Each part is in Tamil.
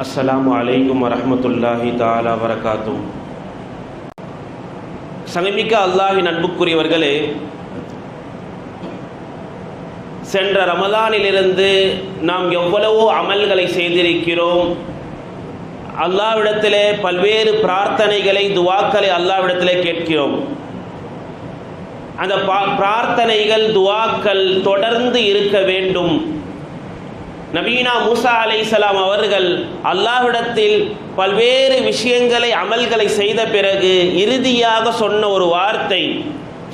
அஸ்லாம் அலைக்கும் வரமத்துல்லாஹி தாலா வரகாத்தும் சமீபிக்க அல்லாஹின் அன்புக்குரியவர்களே சென்ற ரமதானிலிருந்து நாம் எவ்வளவோ அமல்களை செய்திருக்கிறோம். அல்லாவிடத்திலே பல்வேறு பிரார்த்தனைகளை துவாக்களை அல்லாவிடத்திலே கேட்கிறோம். அந்த பிரார்த்தனைகள் துவாக்கள் தொடர்ந்து இருக்க வேண்டும். நபீனா மூசா அலைஹிஸ்ஸலாம் அவர்கள் அல்லாஹ்விடத்தில் பல்வேறு விஷயங்களை அமல்களை செய்த பிறகு இறுதியாக சொன்ன ஒரு வார்த்தை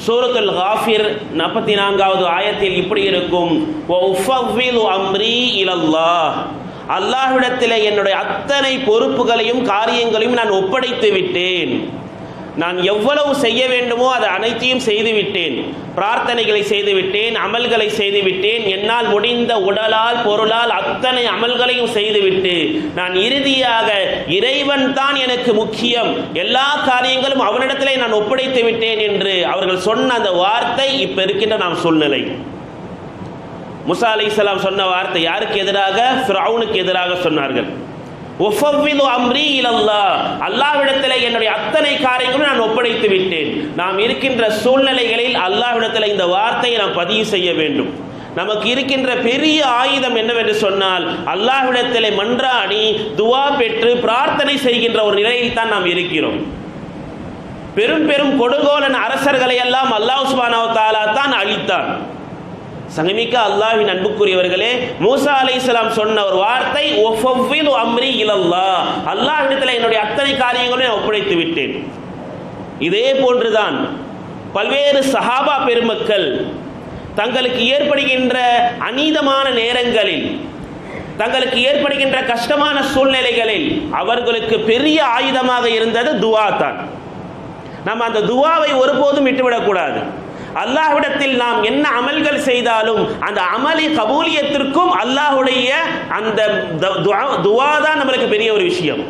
சூரத்துல் காஃபிர் நாற்பத்தி நான்காவது ஆயத்தில் இப்படி இருக்கும் அம்ரி இலல்லா அல்லாஹ்விடத்தில் என்னுடைய அத்தனை பொறுப்புகளையும் காரியங்களையும் நான் ஒப்படைத்து விட்டேன். நான் எவ்வளவு செய்ய வேண்டுமோ அது அனைத்தையும் செய்துவிட்டேன். பிரார்த்தனைகளை செய்துவிட்டேன் அமல்களை செய்துவிட்டேன். என்னால் முடிந்த உடலால் பொருளால் அத்தனை அமல்களையும் செய்துவிட்டு நான் இறுதியாக இறைவன் தான் எனக்கு முக்கியம். எல்லா காரியங்களும் அவனிடத்திலே நான் ஒப்படைத்து விட்டேன் என்று அவர்கள் சொன்ன அந்த வார்த்தை இப்ப இருக்கின்ற நாம் சூழ்நிலை. முசா அலைஹிஸ்ஸலாம் சொன்ன வார்த்தை யாருக்கு எதிராக? ஃபிரௌனுக்கு எதிராக சொன்னார்கள். ஒஃபவ்விது அம்ரி இலல்லா. அல்லாஹ்விடத்தில் என்னுடைய அத்தனை காரியங்களும் நான் ஒப்படைத்து விட்டேன். நாம் இருக்கின்ற சூழ்நிலைகளில் அல்லாஹ்விடத்தில் இந்த வார்த்தையை நாம் பதிவு செய்ய வேண்டும். நமக்கு இருக்கின்ற பெரிய ஆயுதம் என்னவென்று சொன்னால் அல்லாஹ்விடத்தில் மன்றாடி துவா பெற்று பிரார்த்தனை செய்கின்ற ஒரு நிலையில் தான் நாம் இருக்கிறோம். பெரும் பெரும் கொடுகோலன் அரசர்களை எல்லாம் அல்லாஹ் சுபானாவத்தாலா தான் அழித்தான். சங்கமிக்க அல்லாஹின் அன்புக்குரியவர்களே மூசா அலைஹிஸ்ஸலாம் சொன்ன ஒரு வார்த்தை அம்ரி இலல்லா. அல்லாஹிடத்தில் என்னுடைய அத்தனை காரியங்களையும் நான் ஒப்படைத்து விட்டேன். இதே போன்றுதான் பல்வேறு சஹாபா பெருமக்கள் தங்களுக்கு ஏற்படுகின்ற அநீதமான நேரங்களில் தங்களுக்கு ஏற்படுகின்ற கஷ்டமான சூழ்நிலைகளில் அவர்களுக்கு பெரிய ஆயுதமாக இருந்தது துவா தான். நம்ம அந்த துவாவை ஒருபோதும் விட்டுவிடக்கூடாது. அல்லாஹ்விடத்தில் நாம் என்ன அமல்கள் செய்தாலும் அந்த அமலி கபூலியத்திற்கும் அல்லாஹ்வுடைய அந்த துவா தான் நம்மளுக்கு பெரிய ஒரு விஷயம்.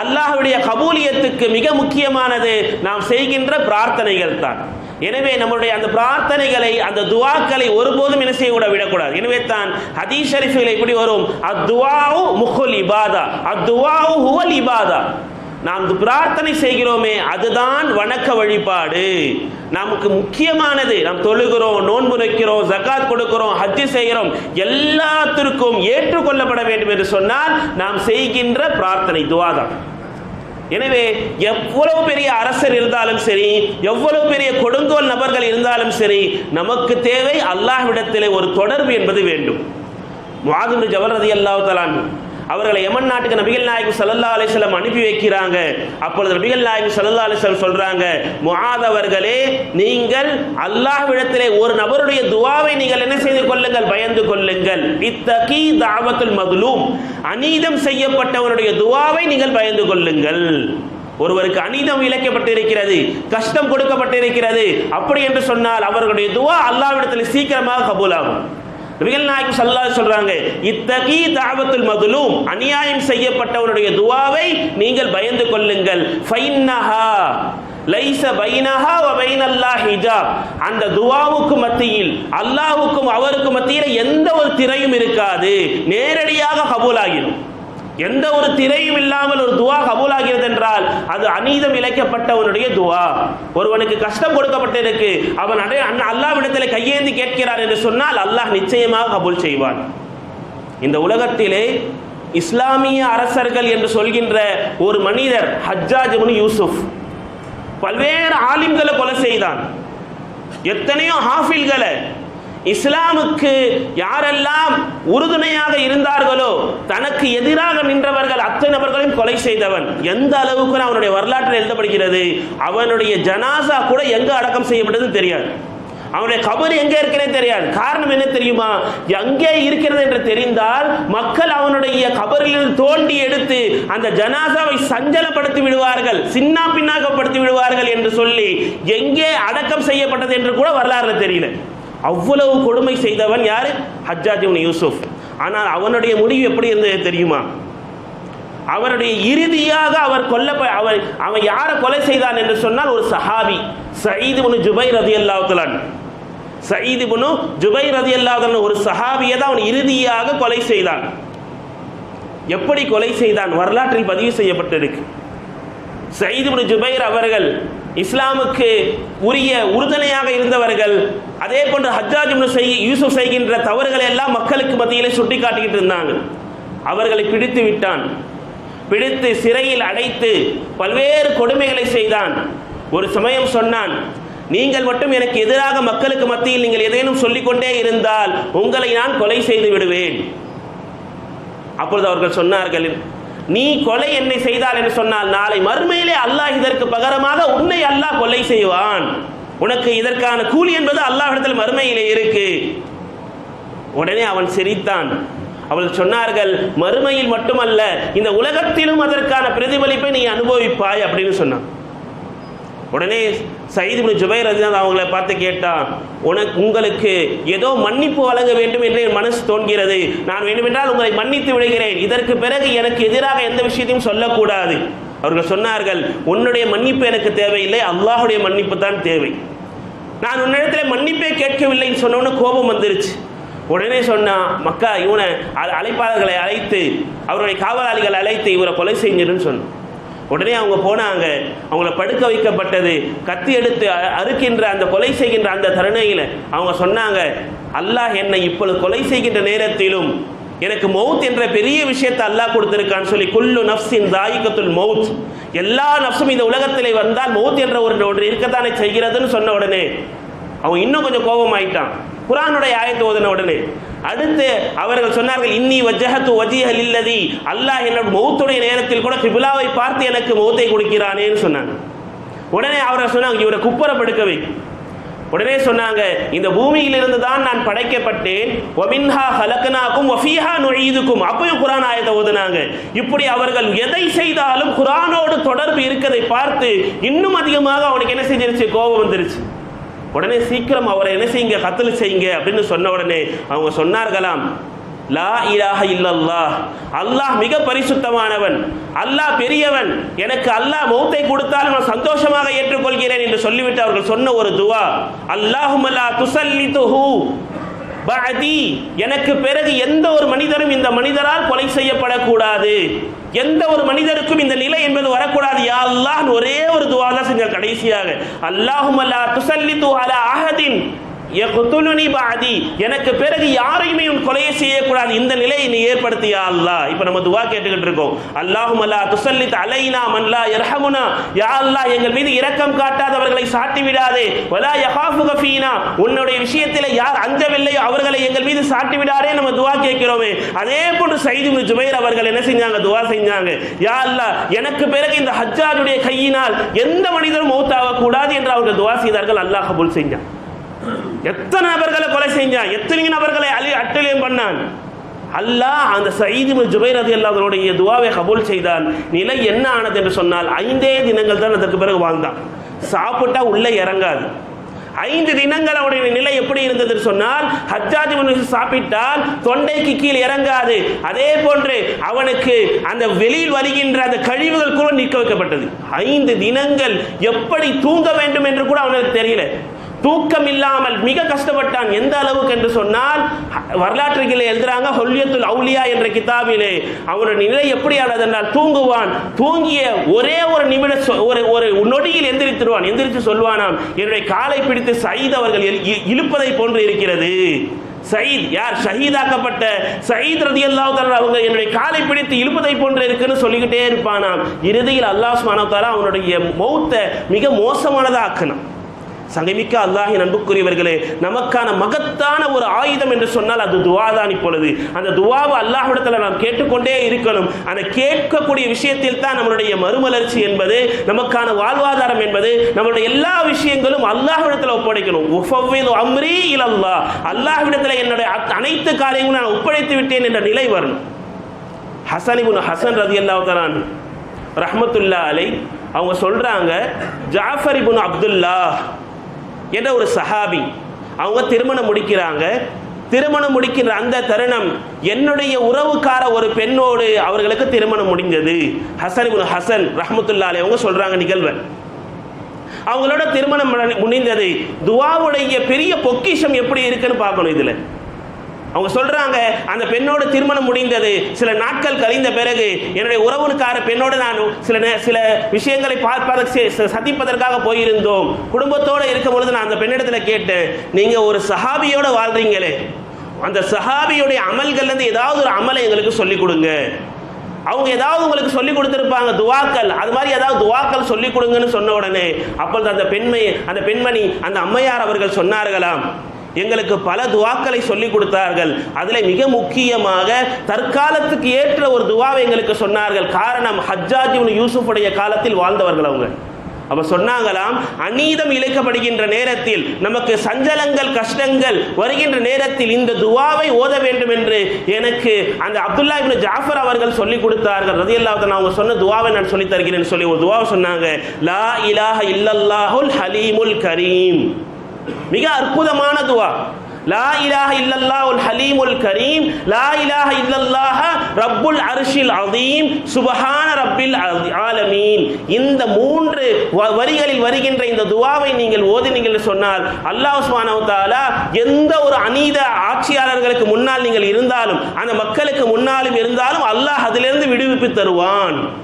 அல்லாஹுடைய கபூலியத்துக்கு மிக முக்கியமானது நாம் செய்கின்ற பிரார்த்தனைகள் தான். எனவே நம்முடைய அந்த பிரார்த்தனைகளை அந்த துவாக்களை ஒருபோதும் என்ன செய்ய கூட விடக்கூடாது. எனவே தான் ஹதீஸ் ஷரீஃபில் இப்படி வரும். அத்துவாவு முகுல் இபாதா அத்துவாவு ஹுவல் இபாதா. நாம் பிரார்த்தனை செய்கிறோமே அதுதான் வணக்க வழிபாடு. நமக்கு முக்கியமானது நாம் தொழுகிறோம் நோன்பு வைக்கிறோம் ஜகாத் கொடுக்கிறோம் ஹஜ்ஜி செய்கிறோம் எல்லாத்திற்கும் ஏற்றுக்கொள்ளப்பட வேண்டும் என்று சொன்னால் நாம் செய்கின்ற பிரார்த்தனை துவாதான். எனவே எவ்வளவு பெரிய அரசர் இருந்தாலும் சரி எவ்வளவு பெரிய கொடுங்கோல் நபர்கள் இருந்தாலும் சரி நமக்கு தேவை அல்லாஹ்விடத்திலே ஒரு தொடர்பு என்பது வேண்டும். மாதிரி ஜபல் ரதி அல்லாஹ் அவர்களை யமன் நாட்டுக்கு நபிகள் நாயகம் ஸல்லல்லாஹு அலைஹி அனுப்பி வைக்கிறாங்க. அப்பொழுது நபிகள் நாயகம் ஸல்லல்லாஹு அலைஹி சொல்றாங்க முஆத் அவர்களே நீங்கள் அல்லாஹ்விடத்திலே ஒரு நபருடைய துவாவை நீங்கள் என்ன செய்து கொள்ளுங்கள்? பயந்து கொள்ளுங்கள். இத்தகி தாவத்துல் மதுலூம் அநீதம் செய்யப்பட்டவருடைய துவாவை நீங்கள் பயந்து கொள்ளுங்கள். ஒருவருக்கு அநீதம் இழைக்கப்பட்டிருக்கிறது கஷ்டம் கொடுக்கப்பட்டிருக்கிறது அப்படி என்று சொன்னால் அவர்களுடைய துவா அல்லாவிடத்தில் சீக்கிரமாக கபூலாகும். நபிகள் நாயகம் சல்லா சொல்றாங்க இத்தகி தாவத்துல் மதுலும். அநியாயம் செய்யப்பட்டவருடைய துவாவை நீங்கள் பயந்து கொள்ளுங்கள். ஃபைன்னஹா லைச பைனஹா வ பைனல்லா ஹிஜாப். அந்த துவாவுக்கு மத்தியில் அல்லாஹ்வுக்கும் அவருக்கும் மத்தியில் எந்த ஒரு திரையும் இருக்காது. நேரடியாக கபூலாகிடும். எந்த ஒரு திரையும் இல்லாமல் ஒரு துவா கபூலாகிறது என்றால் அது அநீதம் இழைக்கப்பட்டவனுடைய துவா. ஒருவனுக்கு கஷ்டம் கொடுக்கப்பட்டிருக்கு அவன் அடை அண்ணா அல்லாவிடத்தில் கையேந்தி கேட்கிறார் என்று சொன்னால் அல்லாஹ் நிச்சயமாக கபூல் செய்வான். இந்த உலகத்திலே இஸ்லாமிய அரசர்கள் என்று சொல்கின்ற ஒரு மனிதர் ஹஜ்ஜாஜ் யூசுப் பல்வேறு ஆலிம்களை கொலை செய்தான். எத்தனையோ ஹாஃபில்களை இஸ்லாமுக்கு யாரெல்லாம் உறுதுணையாக இருந்தார்களோ தனக்கு எதிராக நின்றவர்கள் அத்தனை நபர்களையும் கொலை செய்தவன். எந்த அளவுக்கு அவனுடைய வரலாற்றில் எழுதப்படுகிறது? அவனுடைய ஜனாசா கூட எங்கு அடக்கம் செய்யப்பட்டது தெரியாது. அவனுடைய கபர் எங்கே இருக்கிறது தெரியாது. காரணம் என்ன தெரியுமா? எங்கே இருக்கிறது என்று தெரிந்தால் மக்கள் அவனுடைய கபரிலிருந்து தோண்டி எடுத்து அந்த ஜனாசாவை சஞ்சலப்படுத்தி விடுவார்கள் சின்ன பின்னாகப்படுத்தி விடுவார்கள் என்று சொல்லி எங்கே அடக்கம் செய்யப்பட்டது என்று கூட வரலாறு தெரியல. அவ்வளவு கொடுமை செய்தவன் யார்? ஹஜ்ஜாஜ் இப்னு யூசுப். ஆனால் அவனுடைய முடிவு எப்படி இருந்தது தெரியுமா? அவருடைய இறுதியாக அவர் கொல்ல அவர் அவன் யாரை கொலை செய்தான் என்று சொன்னால் ஒரு சஹாபி சயீது முனு ஜுபை ரதி அன்ஹு. சயீது முனு ஜுபை ரதி அன்ஹு ஒரு சஹாபியை தான் அவன் இறுதியாக கொலை செய்தான். எப்படி கொலை செய்தான்? வரலாற்றில் பதிவு செய்யப்பட்டிருக்கு. சயீது முனு ஜுபைர் அவர்கள் இஸ்லாமுக்கு உரிய உறுதுணையாக இருந்தவர்கள் அதே போன்று ஹஜ்ஜாஜ் செய் யூசுப் செய்கின்ற தவறுகளை எல்லாம் மக்களுக்கு மத்தியிலே சுட்டி காட்டிக்கிட்டு இருந்தாங்க. அவர்களை பிடித்து விட்டான். பிடித்து சிறையில் அடைத்து பல்வேறு கொடுமைகளை செய்தான். ஒரு சமயம் சொன்னான் நீங்கள் மட்டும் எனக்கு எதிராக மக்களுக்கு மத்தியில் நீங்கள் ஏதேனும் சொல்லிக்கொண்டே இருந்தால் உங்களை நான் கொலை செய்து விடுவேன். அப்பொழுது அவர்கள் சொன்னார்கள் நீ கொலை என்னை செய்தால் என்று சொன்னால் நாளை மறுமையிலே அல்லாஹ் இதற்கு பகரமாக உன்னை அல்லாஹ் கொலை செய்வான். உனக்கு இதற்கான கூலி என்பது அல்லாஹிடத்தில் மறுமையிலே இருக்கு. உடனே அவன் சிரித்தான். அவள் சொன்னார்கள் மறுமையில் மட்டுமல்ல இந்த உலகத்திலும் அதற்கான பிரதிபலிப்பை நீ அனுபவிப்பாய் அப்படின்னு சொன்னான். உடனே சயீத் ஜுபைர் ரதிதான் அவங்கள பார்த்து கேட்டான் உனக்கு உங்களுக்கு ஏதோ மன்னிப்பு வழங்க வேண்டும் என்று என் மனசு தோன்கிறது நான் வேண்டுமென்றால் உங்களை மன்னித்து விடுகிறேன். இதற்கு பிறகு எனக்கு எதிராக எந்த விஷயத்தையும் சொல்லக்கூடாது. அவர்கள் சொன்னார்கள் உன்னுடைய மன்னிப்பு எனக்கு தேவையில்லை. அல்லாஹுடைய மன்னிப்பு தான் தேவை. நான் உன்னிடத்தில் மன்னிப்பே கேட்கவில்லைன்னு சொன்னோன்னு கோபம் வந்துருச்சு. உடனே சொன்னான் மக்கா இவனை அழைப்பாளர்களை அழைத்து அவருடைய காவலாளிகளை அழைத்து இவரை கொலை செஞ்சிருன்னு சொன்னான். உடனே அவங்க போனாங்க. அவங்கள படுக்க வைக்கப்பட்டது. கத்தி எடுத்து அ- அறுக்கின்ற அந்த கொலை செய்கின்ற அந்த தருணையில் அவங்க சொன்னாங்க அல்லாஹ் என்னை இப்பொழுது கொலை செய்கின்ற நேரத்திலும் எனக்கு மௌத் என்ற பெரிய விஷயத்தை அல்லாஹ் கொடுத்திருக்கான்னு சொல்லி குல்லு நஃப்ஸின் தாயிகத்துல் மௌத். எல்லா நஃப்ஸும் இந்த உலகத்திலே வந்தால் மவுத் என்ற ஒரு ஒன்று இருக்கத்தானே செய்கிறதுன்னு சொன்ன உடனே அவன் இன்னும் கொஞ்சம் கோபமாயிட்டான். குரானுடைய ஆயத்து ஓதின உடனே அடுத்து அவர்கள் சொன்னார்கள் இன்னி வஜ்ஜஹத்து வஜிஹல் இல்லதி அல்லாஹ் என்னோட மௌத்துடைய நேரத்தில் கூட கிபிலாவை பார்த்து எனக்கு மௌத்தை கொடுக்கிறானேன்னு சொன்னாங்க. உடனே அவர்கள் சொன்னாங்க இவரை குப்புறப்படுக்க வை. உடனே சொன்னாங்க இந்த பூமியிலிருந்து தான் நான் படைக்கப்பட்டேன். ஒமின்ஹா ஹலக்கனாக்கும் ஒஃபீஹா நுழையுதுக்கும் அப்பயும் குரான் ஆயத்தை ஓதுனாங்க. இப்படி அவர்கள் எதை செய்தாலும் குரானோடு தொடர்பு இருக்கிறதை பார்த்து இன்னும் அதிகமாக அவனுக்கு என்ன செஞ்சிருச்சு? கோபம் வந்துருச்சு. உடனே சீக்கிரம் அவரை என்ன செய்யுங்க கத்தல் செய்யுங்க அப்படின்னு சொன்ன உடனே அவங்க சொன்னார்களாம். லா இலாக இல்லல்லா அல்லாஹ் மிக பரிசுத்தமானவன். அல்லாஹ் பெரியவன். எனக்கு அல்லாஹ் மௌத்தை கொடுத்தாலும் நான் சந்தோஷமாக ஏற்றுக்கொள்கிறேன் என்று சொல்லிவிட்டு அவர்கள் சொன்ன ஒரு துவா. அல்லாஹுமல்லா துசல்லிதுஹு பஅதி. எனக்கு பிறகு எந்த ஒரு மனிதரும் இந்த மனிதரால் கொலை செய்யப்படக்கூடாது. எந்த ஒரு மனிதருக்கும் இந்த நிலை என்பது வரக்கூடாது. யா அல்லாஹ் ஒரே ஒரு துவா தான் செஞ்சார் கடைசியாக. அல்லாஹுமல்லா துசல்லி துஹலா அஹதின். எனக்கு பிறகு யாரையுமே உன் கொலையை செய்யக்கூடாது. இந்த நிலையை நீ ஏற்படுத்தியா அல்லாஹ்? இப்போ நம்ம துவா கேட்டுக்கிட்டு இருக்கோம். அல்லாஹும் அல்லா துசல்லித் அலைனா மன்லா இரஹமுனா யா அல்லாஹ் எங்கள் மீது இரக்கம் காட்டாதவர்களை சாட்டி விடாதே வலா யஹாஃபு கஃபீனா உன்னுடைய விஷயத்தில் யார் அஞ்சவில்லையோ அவர்களை எங்கள் மீது சாட்டி விடாரே நம்ம துவா கேட்கிறோமே. அதே போன்று சைது ஜுபைர் அவர்கள் என்ன செஞ்சாங்க? துவா செஞ்சாங்க. யா அல்லாஹ் எனக்கு பிறகு இந்த ஹஜ்ஜாருடைய கையினால் எந்த மனிதரும் மௌத்தாக கூடாது என்று அவர்கள் துவா செய்தார்கள். அல்லாஹ் கபுல் செஞ்சான். எத்தனை நபர்களை கொலை செஞ்சான்? எத்தனை நபர்களை அலி அட்டலியம் பண்ணான்? அல்லாஹ் அந்த சயீது ஜுபைர் ரதி அல்லாதனுடைய துவாவை கபூல் செய்தான். நிலை என்ன ஆனது என்று சொன்னால் ஐந்தே தினங்கள் தான் அதற்கு பிறகு வாழ்ந்தான். சாப்பிட்டா உள்ளே இறங்காது. ஐந்து தினங்கள் அவனுடைய நிலை எப்படி இருந்தது சொன்னால் ஹஜ்ஜாஜ் சாப்பிட்டால் தொண்டைக்கு கீழ் இறங்காது. அதே போன்று அவனுக்கு அந்த வெளியில் வருகின்ற அந்த கழிவுகள் கூட நிற்க வைக்கப்பட்டது. ஐந்து தினங்கள் எப்படி தூங்க வேண்டும் என்று கூட அவனுக்கு தெரியல. தூக்கம் இல்லாமல் மிக கஷ்டப்பட்டான். எந்த அளவுக்கு என்று சொன்னால் வரலாற்றுகளை எழுதுறாங்க ஹொல்யத்துல் அவுலியா என்ற கிதாபிலே. அவனுடைய நிலை எப்படியானது என்றால் தூங்குவான். தூங்கிய ஒரே ஒரு நிமிட ஒரு ஒரு நொடியில் எந்திரித்துடுவான் எந்திரித்து சொல்வானாம் என்னுடைய காலை பிடித்து சயீத் அவர்கள் இ- இழுப்பதை போன்று இருக்கிறது. சயீத் யார்? ஷஹீதாக்கப்பட்ட சயீத் ரதி அவங்க என்னுடைய காலை பிடித்து இழுப்பதை போன்று இருக்குன்னு சொல்லிக்கிட்டே இருப்பானாம். இறுதியில் அல்லாஹ் சுப்ஹானஹு அவனுடைய மௌத்தை மிக மோசமானதாக ஆக்கினான் சங்கமிக்க அல்லாஹின் அன்புக்குரியவர்களே நமக்கான மகத்தான ஒரு ஆயுதம் என்று சொன்னால் அது துவா தான் இப்பொழுது. அந்த துவாவை அல்லாஹிடத்தில் நாம் கேட்டுக்கொண்டே இருக்கணும். அந்த கேட்கக்கூடிய விஷயத்தில் தான் நம்மளுடைய மறுமலர்ச்சி என்பது நமக்கான வாழ்வாதாரம் என்பது நம்மளுடைய எல்லா விஷயங்களும் அல்லாஹ்விடத்தில் ஒப்படைக்கணும். அம்ரி இல்லல்லா அல்லாஹ்விடத்தில் என்னுடைய அனைத்து காரியங்களும் நான் ஒப்படைத்து விட்டேன் என்ற நிலை வரணும். ஹசன் ஹசன் ரதி அல்லாஹ் ரஹமத்துல்லா அலை அவங்க சொல்றாங்க ஜாஃபர் இபுன் அப்துல்லா என்ற ஒரு சஹாபி? அவங்க திருமணம் முடிக்கிறாங்க. திருமணம் முடிக்கின்ற அந்த தருணம் என்னுடைய உறவுக்கார ஒரு பெண்ணோடு அவர்களுக்கு திருமணம் முடிந்தது. ஹசன் ஹசன் ரஹமத்துல்லாலே அவங்க சொல்றாங்க நிகழ்வன் அவங்களோட திருமணம் முடிந்தது. துவாவுடைய பெரிய பொக்கிஷம் எப்படி இருக்குன்னு பார்க்கணும் இதில். அவங்க சொல்றாங்க அந்த பெண்ணோட திருமணம் முடிந்தது. சில நாட்கள் கழிந்த பிறகு என்னுடைய உறவுக்கார பெண்ணோடு நான் சில சில விஷயங்களை பார்ப்பதற்கு ச- சந்திப்பதற்காக போயிருந்தோம். குடும்பத்தோடு இருக்கும் பொழுது நான் அந்த பெண்ணிடத்தில் கேட்டேன் நீங்க ஒரு சஹாபியோட வாழ்றீங்களே. அந்த சஹாபியுடைய அமல்கள்லேருந்து ஏதாவது ஒரு அமலை எங்களுக்கு சொல்லிக் கொடுங்க. அவங்க ஏதாவது உங்களுக்கு சொல்லி கொடுத்துருப்பாங்க துவாக்கள். அது மாதிரி ஏதாவது துவாக்கள் சொல்லி கொடுங்கன்னு சொன்ன உடனே அப்பொழுது அந்த பெண்மை அந்த பெண்மணி அந்த அம்மையார் அவர்கள் சொன்னார்களாம். எங்களுக்கு பல துவாக்களை சொல்லிக் கொடுத்தார்கள். அதில் மிக முக்கியமாக தற்காலத்துக்கு ஏற்ற ஒரு துவாவை எங்களுக்கு சொன்னார்கள். காரணம் ஹஜ்ஜாஜ் யூசுஃபுடைய காலத்தில் வாழ்ந்தவர்கள் அவங்க. அப்ப சொன்னாங்களாம் அநீதம் இழைக்கப்படுகின்ற நேரத்தில் நமக்கு சஞ்சலங்கள் கஷ்டங்கள் வருகின்ற நேரத்தில் இந்த துவாவை ஓத வேண்டும் என்று எனக்கு அந்த அப்துல்லா இப்னு ஜாஃபர் அவர்கள் சொல்லிக் கொடுத்தார்கள். ரதியல்லாஹு நான் அவங்க சொன்ன துவாவை நான் சொல்லி தருகிறேன். சொல்லி ஒரு துவாவை சொன்னாங்க லா இலாஹ இல்லல்லாஹுல் ஹலீமுல் கரீம். மிக அற்புதமான துவா. லா இலாஹ ஹலீம் ஹலீமுல் கரீம். லா இலாஹ இல்லல்லாஹ ரப்புல் அர்ஷில் அதீம் சுபஹான ரப்பில் ஆலமீன். இந்த மூன்று வ- வரிகளில் வருகின்ற இந்த துவாவை நீங்கள் ஓதினீங்கள் சொன்னால் அல்லாஹ் சுப்ஹானஹு தஆலா எந்த ஒரு அநீத ஆட்சியாளர்களுக்கு முன்னால் நீங்கள் இருந்தாலும் அந்த மக்களுக்கு முன்னாலும் இருந்தாலும் அல்லாஹ் அதிலிருந்து விடுவிப்பு தருவான்.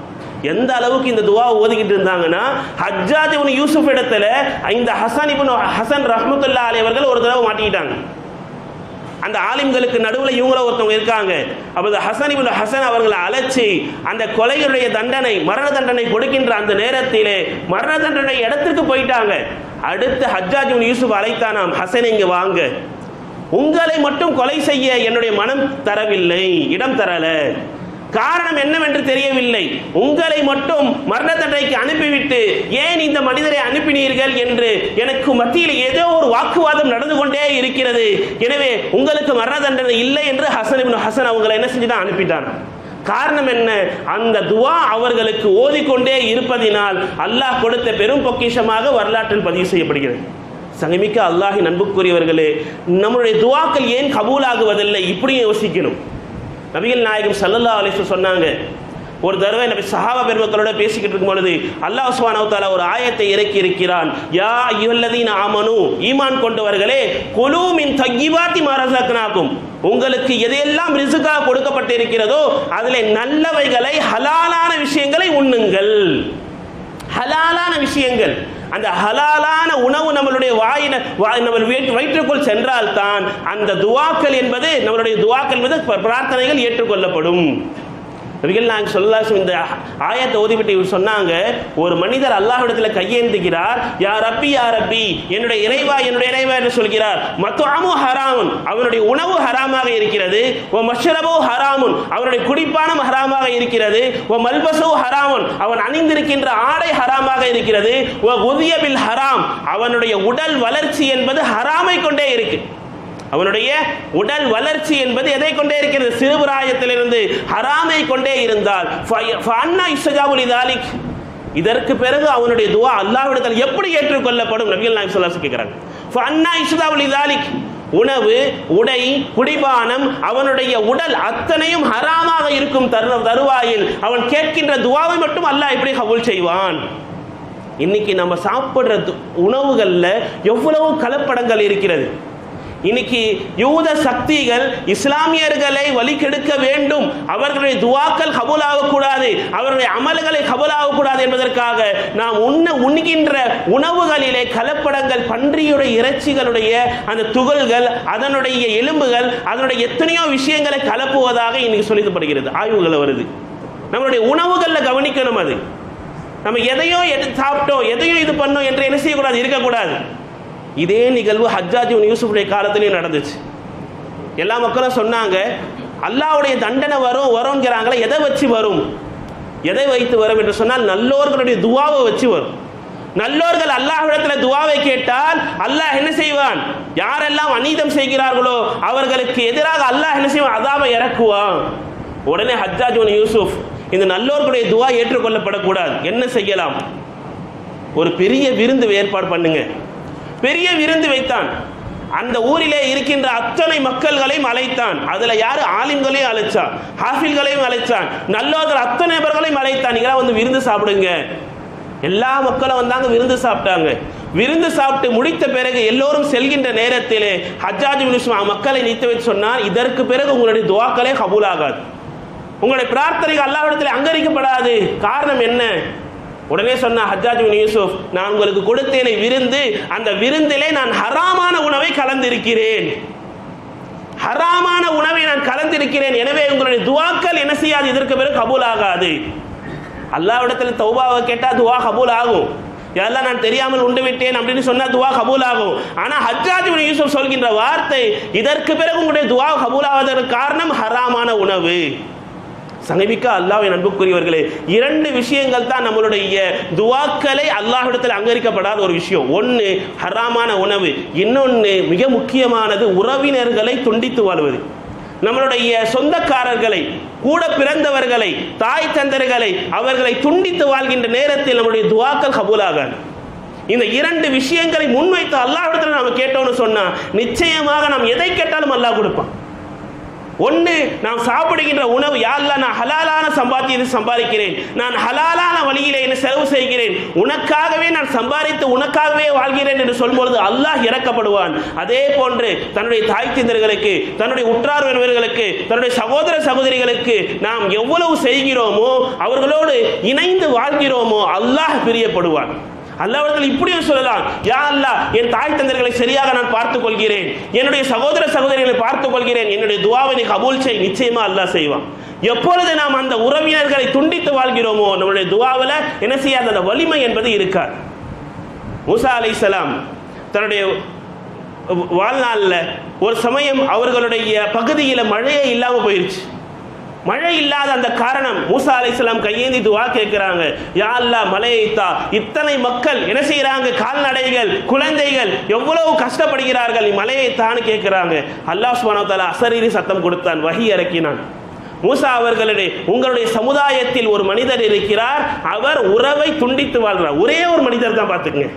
எந்த அளவுக்கு இந்த துவா ஓதிக்கிட்டு இருந்தாங்கன்னா ஹஜ்ஜாஜ் இப்னு யூசுப் இடத்துல இந்த ஹசன் இப்னு ஹசன் ரஹமத்துல்லா அலி அவர்கள் ஒரு தடவை மாட்டிக்கிட்டாங்க. அந்த ஆலிம்களுக்கு நடுவில் இவங்கள ஒருத்தவங்க இருக்காங்க. அப்போ இந்த ஹசன் இப்னு ஹசன் அவர்களை அழைச்சி அந்த கொலையுடைய தண்டனை மரண தண்டனை கொடுக்கின்ற அந்த நேரத்திலே மரண தண்டனை இடத்திற்கு போயிட்டாங்க. அடுத்து ஹஜ்ஜாஜ் இப்னு யூசுப் அழைத்தானாம் ஹசன் இங்கே வாங்க. உங்களை மட்டும் கொலை செய்ய என்னுடைய மனம் தரவில்லை இடம் தரலை. காரணம் என்னவென்று தெரியவில்லை. உங்களை மட்டும் மரண தண்டனைக்கு அனுப்பிவிட்டு ஏன் இந்த மனிதரை அனுப்பினீர்கள் என்று எனக்கு மத்தியில் ஏதோ ஒரு வாக்குவாதம் நடந்து கொண்டே இருக்கிறது. எனவே உங்களுக்கு மரண தண்டனை இல்லை என்று ஹசன் இப்னு ஹசன் அவங்களை என்ன செஞ்சுதான்? அனுப்பிட்டான். காரணம் என்ன? அந்த துவா அவர்களுக்கு ஓதிக்கொண்டே இருப்பதினால் அல்லாஹ் கொடுத்த பெரும் பொக்கிஷமாக வரலாற்றில் பதிவு செய்யப்படுகிறது. சங்கமிக்க அல்லாஹின் அன்புக்குரியவர்களே நம்முடைய துவாக்கள் ஏன் கபூலாகுவதில்லை? இப்படியும் யோசிக்கணும். நபிகள் நாயகம் சல்லல்லா அலிஸ்வ சொன்னாங்க. ஒரு தடவை நபி சஹாபா பெருமக்களோட பேசிக்கிட்டு இருக்கும் பொழுது அல்லாஹ் சுப்ஹானஹு ஒரு ஆயத்தை இறக்கி இருக்கிறான். யா இவல்லதீன் ஆமனு ஈமான் கொண்டவர்களே குலூமின் மின் மாரசாக்கனாக்கும் உங்களுக்கு எதையெல்லாம் ரிசுக்கா கொடுக்கப்பட்டிருக்கிறதோ அதில் நல்லவைகளை ஹலாலான விஷயங்களை உண்ணுங்கள். ஹலாலான விஷயங்கள். அந்த ஹலாலான உணவு நம்மளுடைய வாயின நம்ம வீட்டு வயிற்றுக்குள் சென்றால் தான் அந்த துவாக்கள் என்பது நம்மளுடைய துவாக்கள் என்பது பிரார்த்தனைகள் ஏற்றுக்கொள்ளப்படும். நபிகள் நாங்கள் சொல்லலாம் இந்த ஆயத்தை ஓதிவிட்டு இவர் சொன்னாங்க ஒரு மனிதர் அல்லாஹிடத்தில் கையேந்துகிறார் யார் அப்பி யார் அப்பி என்னுடைய இறைவா என்னுடைய இறைவா என்று சொல்கிறார். மத்துவாமு ஹராமுன் அவனுடைய உணவு ஹராமாக இருக்கிறது. ஓ மஷ்ரபு ஹராமுன் அவனுடைய குடிப்பானம் ஹராமாக இருக்கிறது. ஓ மல்பசு ஹராமுன் அவன் அணிந்திருக்கின்ற ஆடை ஹராமாக இருக்கிறது. ஓ உதியபில் ஹராம் அவனுடைய உடல் வளர்ச்சி என்பது ஹராமை கொண்டே இருக்கு. அவனுடைய உடல் வளர்ச்சி என்பது எதை கொண்டே இருக்கிறது? சிறுபிராயத்திலிருந்து ஹராமை கொண்டே இருந்தால் ஃப- ஃபஅன்னா இஸ்தஜாபு இதற்கு பிறகு அவனுடைய துவா அல்லாஹ்விடத்தில் எப்படி ஏற்றுக்கொள்ளப்படும்? நபிகள் நாயகம் சொல்லாசு அலைஹி கேட்கிறாங்க. ஃபஅன்னா இஸ்தஜாபு உணவு உடை குடிபானம் அவனுடைய உடல் அத்தனையும் ஹராமாக இருக்கும் தருணம் தருவாயில் அவன் கேட்கின்ற துவாவை மட்டும் அல்லாஹ் எப்படி கபூல் செய்வான்? இன்னைக்கு நம்ம சாப்பிடுற து- உணவுகள்ல எவ்வளவு கலப்படங்கள் இருக்கிறது? இன்னைக்கு யூத சக்திகள் இஸ்லாமியர்களை வழிகெடுக்க வேண்டும். அவர்களுடைய துவாக்கள் கபூலாகக்கூடாது. அவர்களுடைய அமல்களை கபூலாகக்கூடாது என்பதற்காக நாம் உண்ண உண்கின்ற உணவுகளிலே கலப்படங்கள் பன்றியுடைய இறைச்சிகளுடைய அந்த துகள்கள் அதனுடைய எலும்புகள் அதனுடைய எத்தனையோ விஷயங்களை கலப்புவதாக இன்னைக்கு சொல்லிக்கப்படுகிறது. ஆய்வுகள் வருது. நம்மளுடைய உணவுகளில் கவனிக்கணும் அது. நம்ம எதையோ எடுத்து சாப்பிட்டோம் எதையோ இது பண்ணோம் என்று என்ன செய்யக்கூடாது? இருக்கக்கூடாது. இதே நிகழ்வு ஹஜ்ஜாஜ் யூசுஃபுடைய காலத்திலையும் நடந்துச்சு. எல்லா மக்களும் சொன்னாங்க அல்லாஹ்வுடைய தண்டனை வரும் வரும்ங்கிறாங்களே எதை வச்சு வரும்? எதை வைத்து வரும்? என்று சொன்னால் நல்லோர்களுடைய துவாவை வச்சு வரும். நல்லோர்கள் அல்லாஹ்விடத்தில் துவாவை கேட்டால் அல்லாஹ் என்ன செய்வான்? யாரெல்லாம் அநீதம் செய்கிறார்களோ அவர்களுக்கு எதிராக அல்லாஹ் என்ன செய்வான்? அதாவை இறக்குவான். உடனே ஹஜ்ஜாஜ் யூசுப் இந்த நல்லோர்களுடைய துவா ஏற்றுக்கொள்ளப்படக்கூடாது. என்ன செய்யலாம்? ஒரு பெரிய விருந்து ஏற்பாடு பண்ணுங்க. பெரிய விருந்து வைத்தான். அந்த ஊரிலே இருக்கின்ற அத்தனை மக்கள்களையும் அழைத்தான். அதுல யாரு? ஆலிம்களையும் அழைச்சான் ஹாஃபில்களையும் அழைச்சான். நல்லோதர் அத்தனை நபர்களையும் அழைத்தான். நீங்களா வந்து விருந்து சாப்பிடுங்க. எல்லா மக்களும் வந்தாங்க விருந்து சாப்பிட்டாங்க. விருந்து சாப்பிட்டு முடித்த பிறகு எல்லோரும் செல்கின்ற நேரத்திலே ஹஜ்ஜாஜ் பின் மக்களை நிறுத்தி வைத்து சொன்னார் இதற்கு பிறகு உங்களுடைய துவாக்களே கபூலாகாது. உங்களுடைய பிரார்த்தனைகள் அல்லாஹ்விடத்தில் அங்கரிக்கப்படாது. காரணம் என்ன? உடனே சொன்ன ஹஜ்ஜாஜ் பின் யூசுப் நான் உங்களுக்கு கொடுத்தேனை விருந்து அந்த விருந்திலே நான் ஹராமான உணவை கலந்திருக்கிறேன். ஹராமான உணவை நான் கலந்திருக்கிறேன். எனவே உங்களுடைய துவாக்கள் என்ன செய்யாது? இதற்கு பிறகு கபூல் ஆகாது அல்லாவிடத்தில் தௌபாவை கேட்டால் துவா கபூல் ஆகும் இதெல்லாம் நான் தெரியாமல் உண்டு விட்டேன் அப்படின்னு சொன்னா துவா கபூல் ஆகும் ஆனா ஹஜ்ஜாஜ் பின் யூசுப் சொல்கின்ற வார்த்தை இதற்கு பிறகு உங்களுடைய துவா கபூல் ஆவதற்கு காரணம் ஹராமான உணவு. சங்கமிக்க அல்லாஹ்வின் அன்புக்குரியவர்களே இரண்டு விஷயங்கள் தான் நம்மளுடைய துவாக்களை அல்லாஹிடத்தில் அங்கரிக்கப்படாத ஒரு விஷயம். ஒன்று ஹராமான உணவு. இன்னொன்று மிக முக்கியமானது உறவினர்களை துண்டித்து வாழ்வது. நம்மளுடைய சொந்தக்காரர்களை கூட பிறந்தவர்களை தாய் தந்தர்களை அவர்களை துண்டித்து வாழ்கின்ற நேரத்தில் நம்முடைய துவாக்கள் கபூலாகாது. இந்த இரண்டு விஷயங்களை முன்வைத்து அல்லாஹிடத்தில் நாம் கேட்டோம்னு சொன்னால் நிச்சயமாக நாம் எதை கேட்டாலும் அல்லாஹ் கொடுப்பான். ஒன்று நாம் சாப்பிடுகின்ற உணவு யாரில் நான் ஹலாலான சம்பாத்தியத்தை சம்பாதிக்கிறேன். நான் ஹலாலான வழியிலே என்ன செலவு செய்கிறேன். உனக்காகவே நான் சம்பாதித்து உனக்காகவே வாழ்கிறேன் என்று சொல்லும்பொழுது அல்லாஹ் இறக்கப்படுவான். அதே போன்று தன்னுடைய தாய் திந்தர்களுக்கு தன்னுடைய உற்றார் உறவினர்களுக்கு தன்னுடைய சகோதர சகோதரிகளுக்கு நாம் எவ்வளவு செய்கிறோமோ அவர்களோடு இணைந்து வாழ்கிறோமோ அல்லாஹ் பிரியப்படுவான். அல்லாவர்கள் இப்படியும் சொல்லலாம் யா அல்லா என் தாய் தந்தர்களை சரியாக நான் பார்த்துக் கொள்கிறேன். என்னுடைய சகோதர சகோதரிகளை பார்த்துக் கொள்கிறேன். என்னுடைய துவாவை நீ கபூல் செய் நிச்சயமா அல்லா செய்வான். எப்பொழுது நாம் அந்த உறவினர்களை துண்டித்து வாழ்கிறோமோ நம்முடைய துவாவில் என்ன செய்யாத? அந்த வலிமை என்பது இருக்காது. அலி சலாம் தன்னுடைய வாழ்நாளில் ஒரு சமயம் அவர்களுடைய பகுதியில் மழையே இல்லாமல் போயிருச்சு. மழை இல்லாத அந்த காரணம் மூசா அலைஹிஸ்ஸலாம் கையேந்தி துவா கேட்கிறாங்க. யா அல்லாஹ் மழையை தா இத்தனை மக்கள் என்ன செய்யறாங்க கால்நடைகள் குழந்தைகள் எவ்வளவு கஷ்டப்படுகிறார்கள்? நீ தான்னு கேட்கிறாங்க. அல்லாஹ் சுப்ஹானஹு அசரீரி சத்தம் கொடுத்தான் வகி இறக்கினான். மூசா அவர்களுடைய உங்களுடைய சமுதாயத்தில் ஒரு மனிதர் இருக்கிறார். அவர் உறவை துண்டித்து வாழ்றார். ஒரே ஒரு மனிதர் தான் பார்த்துக்குங்க.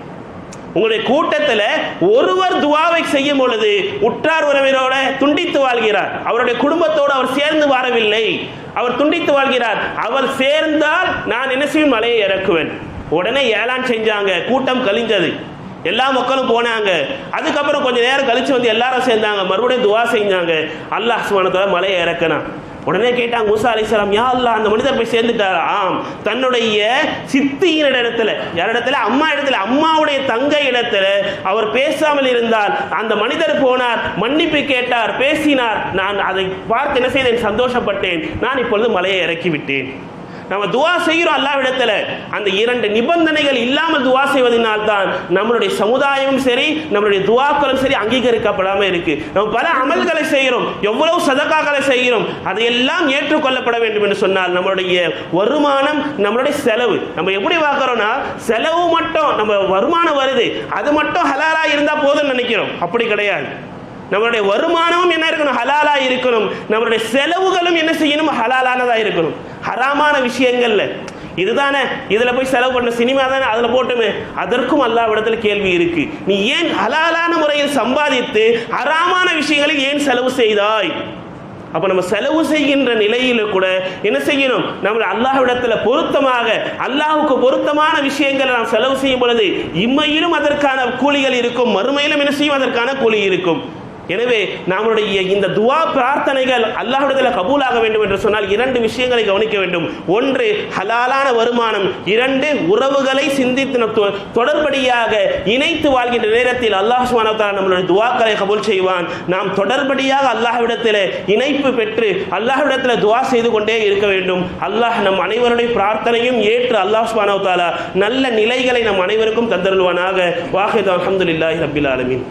உங்களுடைய கூட்டத்தில் ஒருவர் துவாவை செய்யும் பொழுது உற்றார் உறவினரோட துண்டித்து வாழ்கிறார். அவருடைய குடும்பத்தோடு அவர் சேர்ந்து வாழவில்லை அவர் துண்டித்து வாழ்கிறார். அவர் சேர்ந்தால் நான் என்ன செய்யும் மலையை இறக்குவேன். உடனே ஏலான் செஞ்சாங்க. கூட்டம் கழிஞ்சது. எல்லா மக்களும் போனாங்க. அதுக்கப்புறம் கொஞ்ச நேரம் கழிச்சு வந்து எல்லாரும் சேர்ந்தாங்க. மறுபடியும் துவா செஞ்சாங்க. அல்லாஹ் சுபானத்தால மலையை இறக்கினான். உடனே கேட்டாங்க மூசா அலிஸ்லாம் யா அல்லா அந்த மனிதர் போய் சேர்ந்துட்டார்? ஆம் தன்னுடைய சித்தியின் இடத்துல யார் இடத்துல? அம்மா இடத்துல அம்மாவுடைய தங்க இடத்துல அவர் பேசாமல் இருந்தால் அந்த மனிதர் போனார் மன்னிப்பு கேட்டார் பேசினார். நான் அதை பார்த்து என்ன செய்தேன்? சந்தோஷப்பட்டேன். நான் இப்பொழுது மலையை இறக்கி விட்டேன் நம்ம துவா செய்கிறோம் அல்லாவிடத்தில். அந்த இரண்டு நிபந்தனைகள் இல்லாமல் துவா செய்வதனால் தான் நம்மளுடைய சமுதாயமும் சரி நம்மளுடைய துவாக்களும் சரி அங்கீகரிக்கப்படாமல் இருக்கு. நம்ம பல அமல்களை செய்கிறோம் எவ்வளவு சதக்காக்களை செய்கிறோம் அதையெல்லாம் ஏற்றுக்கொள்ளப்பட வேண்டும் என்று சொன்னால் நம்மளுடைய வருமானம் நம்மளுடைய செலவு. நம்ம எப்படி பார்க்குறோம்னா செலவு மட்டும் நம்ம வருமானம் வருது அது மட்டும் ஹலாலா இருந்தால் போதும்னு நினைக்கிறோம். அப்படி கிடையாது. நம்மளுடைய வருமானமும் என்ன இருக்கணும்? ஹலாலா இருக்கணும். நம்மளுடைய செலவுகளும் என்ன செய்யணும்? ஹலாலானதா இருக்கணும். ஹராமான விஷயங்கள்ல. இதுதானே? இதில் போய் செலவு பண்ண சினிமா தானே? அதில் போட்டுமே. அதற்கும் அல்லாவிடத்துல கேள்வி இருக்கு. நீ ஏன் ஹலாலான முறையில் சம்பாதித்து ஹராமான விஷயங்களில் ஏன் செலவு செய்தாய்? அப்போ நம்ம செலவு செய்கின்ற நிலையில கூட என்ன செய்யணும்? நம்ம அல்லாஹ்விடத்துல பொருத்தமாக அல்லாஹுக்கு பொருத்தமான விஷயங்களை நாம் செலவு செய்யும் பொழுது இம்மையிலும் அதற்கான கூலிகள் இருக்கும். மறுமையிலும் என்ன செய்யும்? அதற்கான கூலி இருக்கும். எனவே நம்மளுடைய இந்த துவா பிரார்த்தனைகள் அல்லாஹ்விடத்தில் கபூலாக வேண்டும் என்று சொன்னால் இரண்டு விஷயங்களை கவனிக்க வேண்டும். ஒன்று ஹலாலான வருமானம். இரண்டு உறவுகளை சிந்தித்து தொடர்படியாக இணைத்து வாழ்கின்ற நேரத்தில் அல்லாஹ் சுப்ஹானஹு நம்மளுடைய துவாக்களை கபூல் செய்வான். நாம் தொடர்படியாக அல்லாஹ்விடத்தில் இணைப்பு பெற்று அல்லாஹ்விடத்தில் துவா செய்து கொண்டே இருக்க வேண்டும். அல்லாஹ் நம் அனைவருடைய பிரார்த்தனையும் ஏற்று அல்லாஹ் சுப்ஹானஹு நல்ல நிலைகளை நம் அனைவருக்கும் தந்தருள்வானாக. வாஹித் அஹமதுல்லாஹி ரபில் ஆலமின்.